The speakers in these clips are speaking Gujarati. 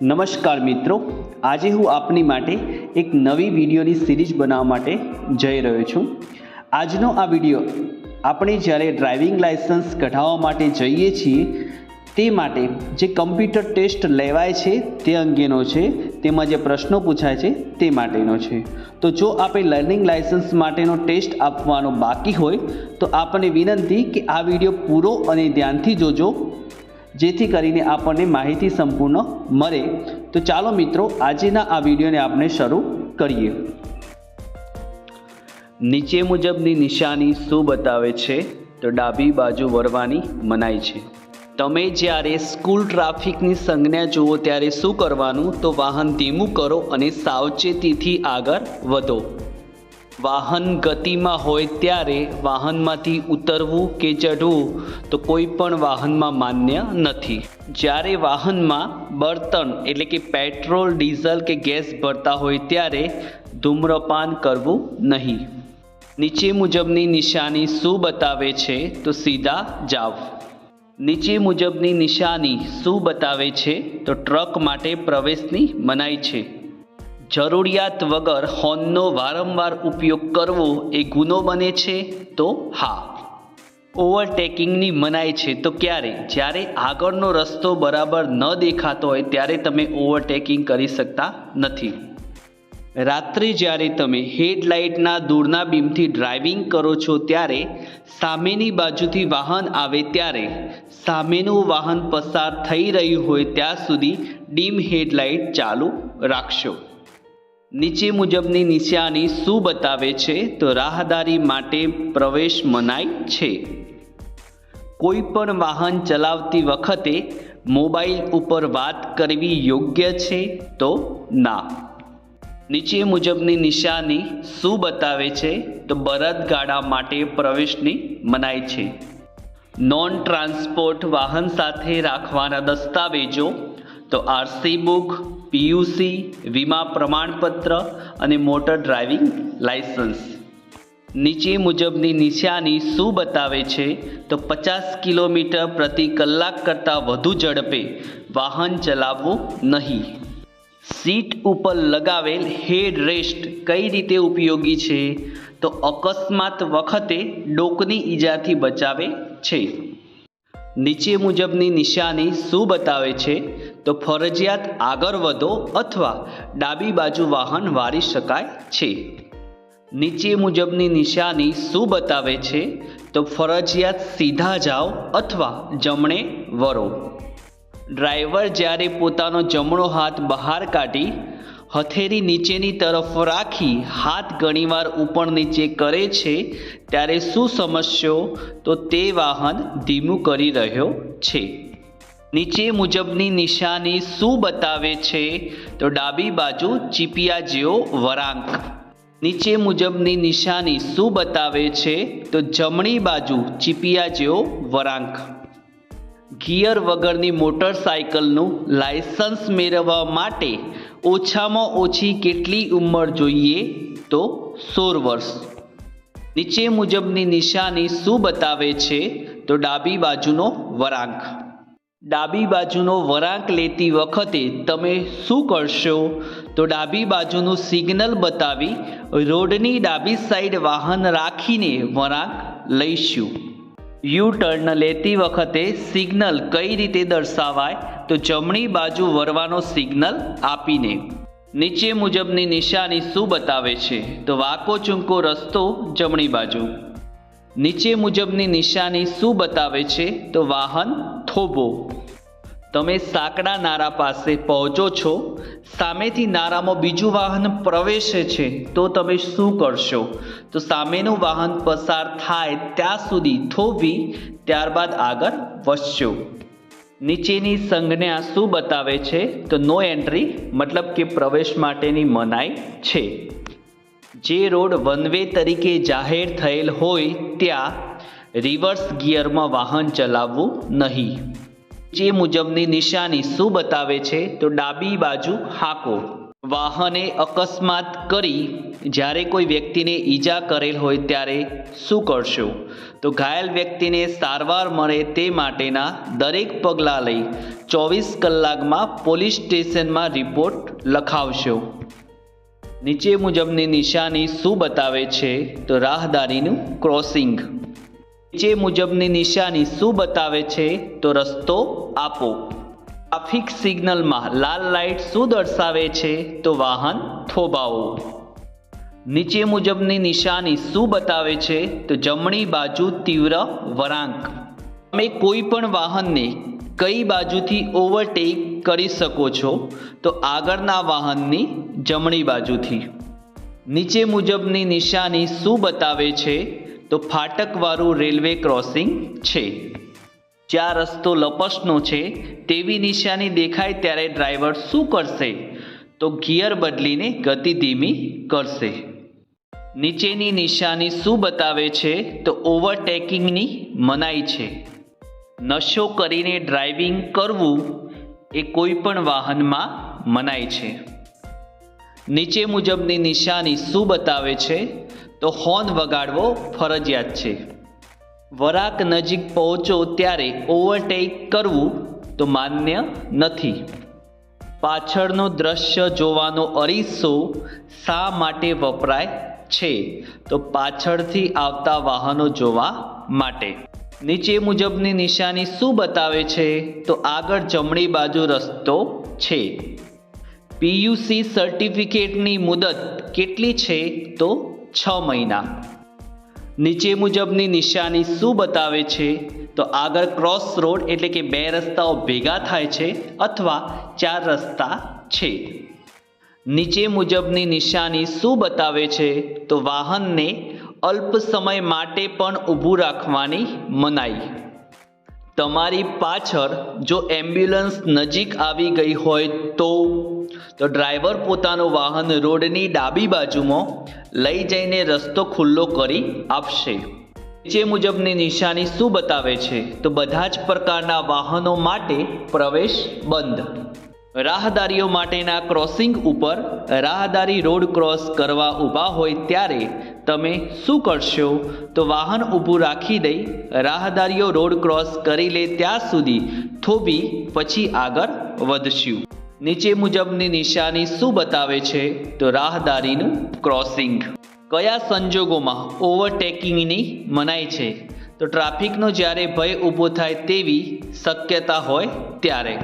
નમસ્કાર મિત્રો, આજે હું આપની માટે એક નવી વિડીયોની સિરીઝ બનાવવા માટે જઈ રહ્યો છું. આજનો આ વીડિયો, આપણે જ્યારે ડ્રાઇવિંગ લાઇસન્સ કઢાવવા માટે જઈએ છીએ, તે માટે જે કમ્પ્યુટર ટેસ્ટ લેવાય છે તે અંગેનો છે, તેમાં જે પ્રશ્નો પૂછાય છે તે માટેનો છે. તો જો આપણે લર્નિંગ લાઇસન્સ માટેનો ટેસ્ટ આપવાનો બાકી હોય, તો આપણને વિનંતી કે આ વીડિયો પૂરો અને ધ્યાનથી જોજો. જેથી કરીને આપણને માહિતી સંપૂર્ણ મળે. તો ચાલો મિત્રો, આજેના આ વિડીયોને આપણે શરૂ કરીએ. નીચે મુજબની નિશાની શું બતાવે છે? તો ડાબી બાજુ વળવાની મનાઈ છે. તમે જ્યારે સ્કૂલ ટ્રાફિકની સંજ્ઞા જુઓ ત્યારે શું કરવાનું? તો વાહન ધીમું કરો અને સાવચેતીથી આગળ વધો. વાહન ગતિમાં હોય ત્યારે વાહનમાંથી ઉતરવું કે ચઢવું તો કોઈ પણ વાહનમાં માન્ય નથી. જ્યારે વાહનમાં બળતણ એટલે કે પેટ્રોલ, ડીઝલ કે ગેસ ભરતા હોય ત્યારે ધૂમ્રપાન કરવું નહીં. નીચે મુજબની નિશાની શું બતાવે છે તો સીધા જાવ. નીચે મુજબની નિશાની શું બતાવે છે તો ટ્રક માટે પ્રવેશની મનાઈ છે. જરૂરિયાત વગર હોર્નનો વારંવાર ઉપયોગ કરવો એ ગુનો બને છે? તો હા. ઓવરટેકિંગની મનાઈ છે. તો ક્યારે? જ્યારે આગળનો રસ્તો બરાબર ન દેખાતો હોય, ત્યારે તમે ઓવરટેકિંગ કરી શકતા નથી. રાત્રે જ્યારે તમે હેડલાઇટના દૂરના બીમથી ડ્રાઇવિંગ કરો છો, ત્યારે સામેની બાજુથી વાહન આવે ત્યારે સામેનું વાહન પસાર થઈ રહ્યું હોય, ત્યાં સુધી ડીમ હેડલાઇટ ચાલુ રાખશો. નીચે મુજબની નિશાની શું બતાવે છે? તો રાહદારી માટે પ્રવેશ મનાય છે. કોઈ પણ વાહન ચલાવતી વખતે મોબાઈલ ઉપર વાત કરવી યોગ્ય છે? તો ના. નીચે મુજબની નિશાની શું બતાવે છે? તો બળદગાડા માટે પ્રવેશની મનાય છે. નોન ટ્રાન્સપોર્ટ વાહન સાથે રાખવાના દસ્તાવેજો, તો આરસી બુક પીયુસી, વીમા પ્રમાણપત્ર અને મોટર ડ્રાઇવિંગ લાઇસન્સ. નીચે મુજબની નિશાની શું બતાવે છે? તો પચાસ કિલોમીટર પ્રતિ કલાક કરતાં વધુ ઝડપે વાહન ચલાવવું નહીં. સીટ ઉપર લગાવેલ હેડ રેસ્ટ કઈ રીતે ઉપયોગી છે? તો અકસ્માત વખતે ડોકની ઈજાથી બચાવે છે. નીચે મુજબની નિશાની શું બતાવે છે? તો ફરજિયાત આગળ વધો અથવા ડાબી બાજુ વાહન વારી શકાય છે. નીચે મુજબની નિશાની શું બતાવે છે? તો ફરજિયાત સીધા જાઓ અથવા જમણે વરો. ડ્રાઈવર જ્યારે પોતાનો જમણો હાથ બહાર કાઢી હથેળી નીચેની તરફ રાખી હાથ ઘણીવાર ઉપર નીચે કરે છે, ત્યારે શું સમજશો? તો તે વાહન ધીમું કરી રહ્યો છે. નીચે મુજબની નિશાની શું બતાવે છે? તો ડાબી બાજુ ચીપિયા જેવો વરાંક. નીચે મુજબની નિશાની શું બતાવે છે? તો જમણી બાજુ ચીપિયા જેવો વરાંક. ગિયર વગરની મોટરસાયકલનું લાયસન્સ મેળવવા માટે ઓછામાં ઓછી કેટલી ઉંમર જોઈએ? તો સોળ વર્ષ. નીચે મુજબની નિશાની શું બતાવે છે? તો ડાબી બાજુનો વળાંક ડાબી બાજુનો વળાંક લેતી વખતે તમે શું કરશો? તો ડાબી બાજુનું સિગ્નલ બતાવી રોડની ડાબી સાઈડ વાહન રાખીને વળાંક લઈશું. યુ ટર્ન લેતી વખતે સિગ્નલ કઈ રીતે દર્શાવાય? તો જમણી બાજુ વળવાનો સિગ્નલ આપીને. નીચે મુજબની નિશાની શું બતાવે છે? તો વાકો ચૂંકો રસ્તો જમણી બાજુ. નીચે મુજબની નિશાની શું બતાવે છે? તો વાહન થોભો તમે સાંકડા નારા પાસે પહોંચો છો, સામેથી નારામાં બીજું વાહન પ્રવેશે છે, તો તમે શું કરશો? તો સામેનું વાહન પસાર થાય ત્યાં સુધી થોભી, ત્યારબાદ આગળ વધશો. નીચેની સંજ્ઞા શું બતાવે છે? તો નો એન્ટ્રી, મતલબ કે પ્રવેશ માટેની મનાઈ છે. જે રોડ વન વે તરીકે જાહેર થયેલ હોય, ત્યાં રિવર્સ ગિયરમાં વાહન ચલાવવું નહીં. જે મુજબની નિશાની શું બતાવે છે તો ડાબી બાજુ હાંકો. વાહને અકસ્માત કરી જ્યારે કોઈ વ્યક્તિને ઈજા કરેલ હોય ત્યારે શું કરશો? તો ઘાયલ વ્યક્તિને સારવાર મળે તે માટેના દરેક પગલાં લઈ ચોવીસ કલાકમાં પોલીસ સ્ટેશનમાં રિપોર્ટ લખાવશો. નીચે મુજબની નિશાની શું બતાવે છે? તો રાહદારીનું ક્રોસિંગ. નીચે મુજબની નિશાની શું બતાવે છે તો રસ્તો આપો. ટ્રાફિક સિગ્નલમાં લાલ લાઇટ શું દર્શાવે છે તો વાહન થોભાવો. નીચે મુજબની નિશાની શું બતાવે છે તો જમણી બાજુ તીવ્ર વળાંક. તમે કોઈ પણ વાહનને કઈ બાજુથી ઓવરટેક કરી શકો છો તો આગળના વાહનની જમણી બાજુથી. નીચે મુજબની નિશાની શું બતાવે છે તો ફાટકવાળું રેલવે ક્રોસિંગ છે. જ્યાં રસ્તો લપસનો છે, તેવી નિશાની દેખાય ત્યારે ડ્રાઈવર શું કરશે? તો ગિયર બદલીને ગતિ ધીમી કરશે. નીચેની નિશાની શું બતાવે છે? તો ઓવરટેકિંગની મનાઈ છે. નશો કરીને ડ્રાઇવિંગ કરવું એ કોઈ પણ વાહનમાં મનાય છે. નીચે મુજબની નિશાની શું બતાવે છે? તો હોર્ન વગાડવો ફરજિયાત છે. વરાક નજીક પહોંચો ત્યારે ઓવરટેક કરવું તો માન્ય નથી. પાછળનો દ્રશ્ય જોવાનો અરીસો શા માટે વપરાય છે? તો પાછળથી આવતા વાહનો જોવા માટે. નીચે મુજબની નિશાની શું બતાવે છે? તો આગળ જમણી બાજુ રસ્તો છે. પીયુસી સર્ટિફિકેટની મુદત કેટલી છે? તો છ મહિના. નીચે મુજબની નિશાની શું બતાવે છે? તો આગળ ક્રોસ રોડ એટલે કે બે રસ્તાઓ ભેગા થાય છે અથવા ચાર રસ્તા છે. નીચે મુજબની નિશાની શું બતાવે છે? તો વાહનને અલ્પ સમય માટે પણ ઊભું રાખવાની મનાઈ. તમારી પાછળ જો એમ્બ્યુલન્સ નજીક આવી ગઈ હોય તો તો ડ્રાઈવર પોતાનું વાહન રોડની ડાબી બાજુમાં લઈ જઈને રસ્તો ખુલ્લો કરી આપશે. નીચે મુજબની નિશાની શું બતાવે છે? તો બધા જ પ્રકારના વાહનો માટે પ્રવેશ બંધ. રાહદારીઓ માટેના ક્રોસિંગ ઉપર રાહદારી રોડ ક્રોસ કરવા ઊભા હોય ત્યારે તમે શું કરશો? તો વાહન ઊભું રાખી દઈ રાહદારીઓ રોડ ક્રોસ કરી લે ત્યાં સુધી થોભી પછી આગળ વધશું. નીચે મુજબની નિશાની શું બતાવે છે? તો રાહદારીનું ક્રોસિંગ કયા સંજોગોમાં ઓવરટેકિંગની મનાય છે? તો ટ્રાફિકનો જ્યારે ભય ઊભો થાય તેવી શક્યતા હોય ત્યારે.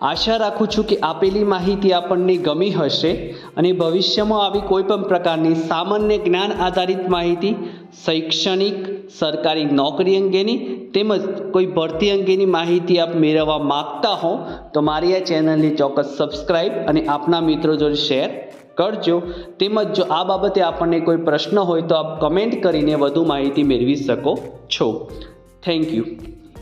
આશા રાખું છું કે આપેલી માહિતી આપણને ગમી હશે અને ભવિષ્યમાં આવી કોઈ પણ પ્રકારની સામાન્ય જ્ઞાન આધારિત માહિતી શૈક્ષણિક, સરકારી નોકરી અંગેની તેમજ કોઈ ભરતી અંગેની માહિતી આપ મેળવવા માગતા હો, તો મારી આ ચેનલને ચોક્કસ સબસ્ક્રાઈબ અને આપના મિત્રો જોડે શેર કરજો. તેમજ જો આ બાબતે આપણને કોઈ પ્રશ્ન હોય, તો આપ કમેન્ટ કરીને વધુ માહિતી મેળવી શકો છો. Thank you.